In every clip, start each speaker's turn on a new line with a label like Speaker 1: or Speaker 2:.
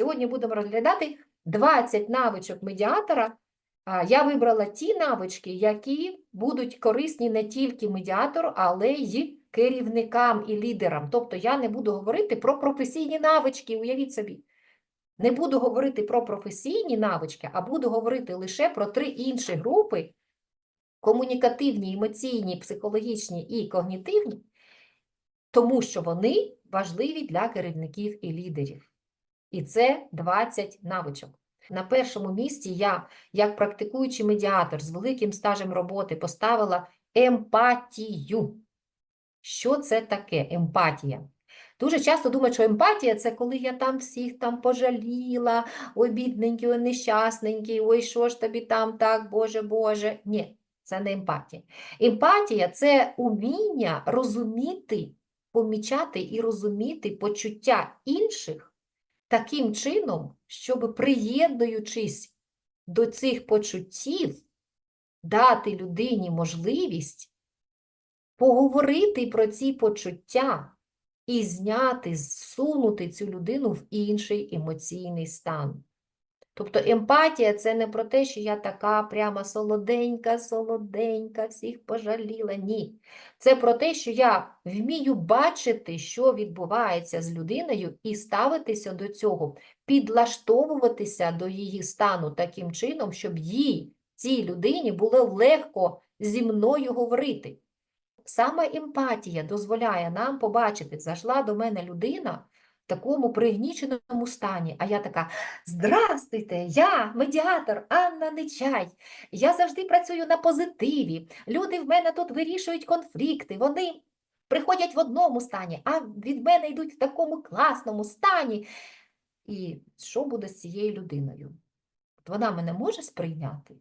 Speaker 1: Сьогодні будемо розглядати 20 навичок медіатора. Я вибрала ті навички, які будуть корисні не тільки медіатору, але й керівникам і лідерам. Тобто я не буду говорити про професійні навички, уявіть собі. Не буду говорити про професійні навички, а буду говорити лише про три інші групи: комунікативні, емоційні, психологічні і когнітивні, тому що вони важливі для керівників і лідерів. І це 20 навичок. На першому місці я, як практикуючий медіатор з великим стажем роботи, поставила емпатію. Що це таке емпатія? Дуже часто думають, що емпатія це коли я там всіх там пожаліла, ой, бідненький, ой, нещасненький, ой, що ж тобі там так, Боже, Боже. Ні, це не емпатія. Емпатія це уміння розуміти, помічати і розуміти почуття інших таким чином, щоб приєднуючись до цих почуттів, дати людині можливість поговорити про ці почуття і зняти, зсунути цю людину в інший емоційний стан. Тобто емпатія це не про те, що я така прямо солоденька, солоденька, всіх пожаліла. Ні. Це про те, що я вмію бачити, що відбувається з людиною, і ставитися до цього, підлаштовуватися до її стану таким чином, щоб їй, цій людині, було легко зі мною говорити. Саме емпатія дозволяє нам побачити, зайшла до мене людина такому пригніченому стані, а я така: Здрастуйте, я медіатор Анна Нечай. Я завжди працюю на позитиві. Люди в мене тут вирішують конфлікти. Вони приходять в одному стані, а від мене йдуть в такому класному стані. І що буде з цією людиною? От Вона мене може сприйняти?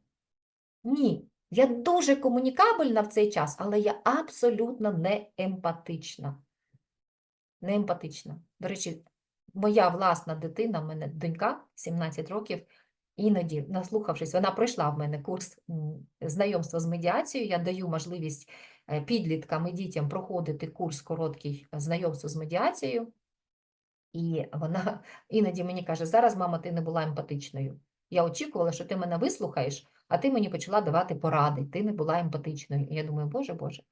Speaker 1: Ні. Я дуже комунікабельна в цей час, але я абсолютно не емпатична. Не емпатична. До речі, моя власна дитина, в мене донька 17 років, іноді, наслухавшись, вона пройшла в мене курс знайомства з медіацією. Я даю можливість е, підліткам і дітям проходити курс короткий е, знайомство з медіацією. І вона іноді мені каже: зараз, мама, ти не була емпатичною. Я очікувала, що ти мене вислухаєш, а ти мені почала давати поради, ти не була емпатичною. І я думаю, Боже, Боже,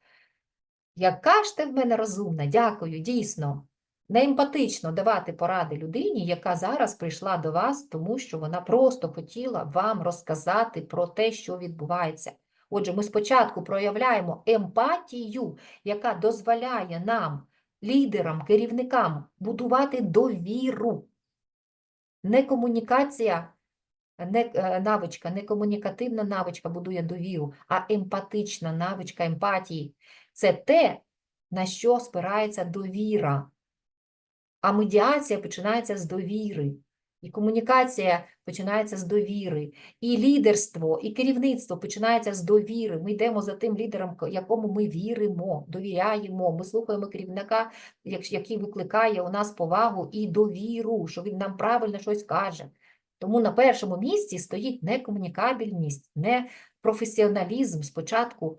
Speaker 1: яка ж ти в мене розумна, дякую, дійсно. Не емпатично давати поради людині, яка зараз прийшла до вас, тому що вона просто хотіла вам розказати про те, що відбувається. Отже, ми спочатку проявляємо емпатію, яка дозволяє нам, лідерам, керівникам, будувати довіру. Не комунікація не е, навичка, не комунікативна навичка будує довіру, а емпатична навичка емпатії. Це те, на що спирається довіра. А медіація починається з довіри. І комунікація починається з довіри, і лідерство, і керівництво починається з довіри. Ми йдемо за тим лідером, ко- якому ми віримо, довіряємо. Ми слухаємо керівника, який викликає у нас повагу і довіру, що він нам правильно щось каже. Тому на першому місці стоїть не комунікабельність, не професіоналізм спочатку,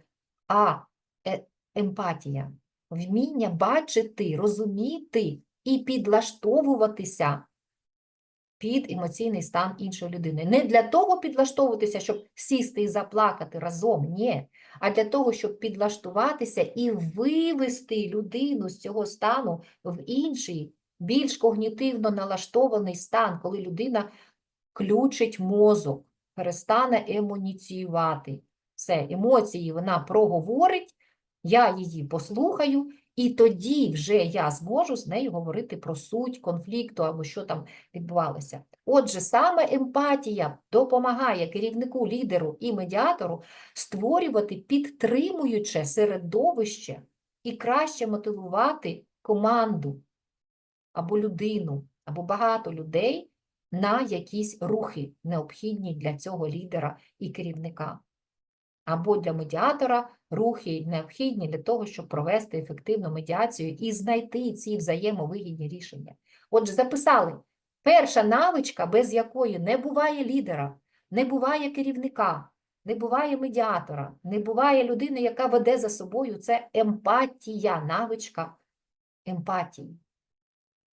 Speaker 1: а е- емпатія, вміння бачити, розуміти і підлаштовуватися під емоційний стан іншої людини. Не для того підлаштовуватися, щоб сісти і заплакати разом, ні, а для того, щоб підлаштуватися і вивести людину з цього стану в інший, більш когнітивно налаштований стан, коли людина включить мозок, перестане емоніціювати. Все, емоції вона проговорить, я її послухаю, і тоді вже я зможу з нею говорити про суть конфлікту або що там відбувалося. Отже, саме емпатія допомагає керівнику, лідеру і медіатору створювати підтримуюче середовище і краще мотивувати команду або людину, або багато людей на якісь рухи, необхідні для цього лідера і керівника. Або для медіатора рухи необхідні для того, щоб провести ефективну медіацію і знайти ці взаємовигідні рішення. Отже, записали, перша навичка, без якої не буває лідера, не буває керівника, не буває медіатора, не буває людини, яка веде за собою, це емпатія, навичка емпатії.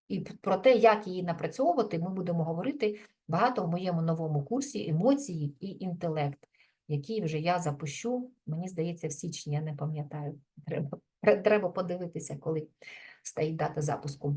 Speaker 1: І про те, як її напрацьовувати, ми будемо говорити багато в моєму новому курсі емоції і інтелект, який вже я запущу, мені здається, в січні, я не пам'ятаю. Треба, треба подивитися, коли стоїть дата запуску.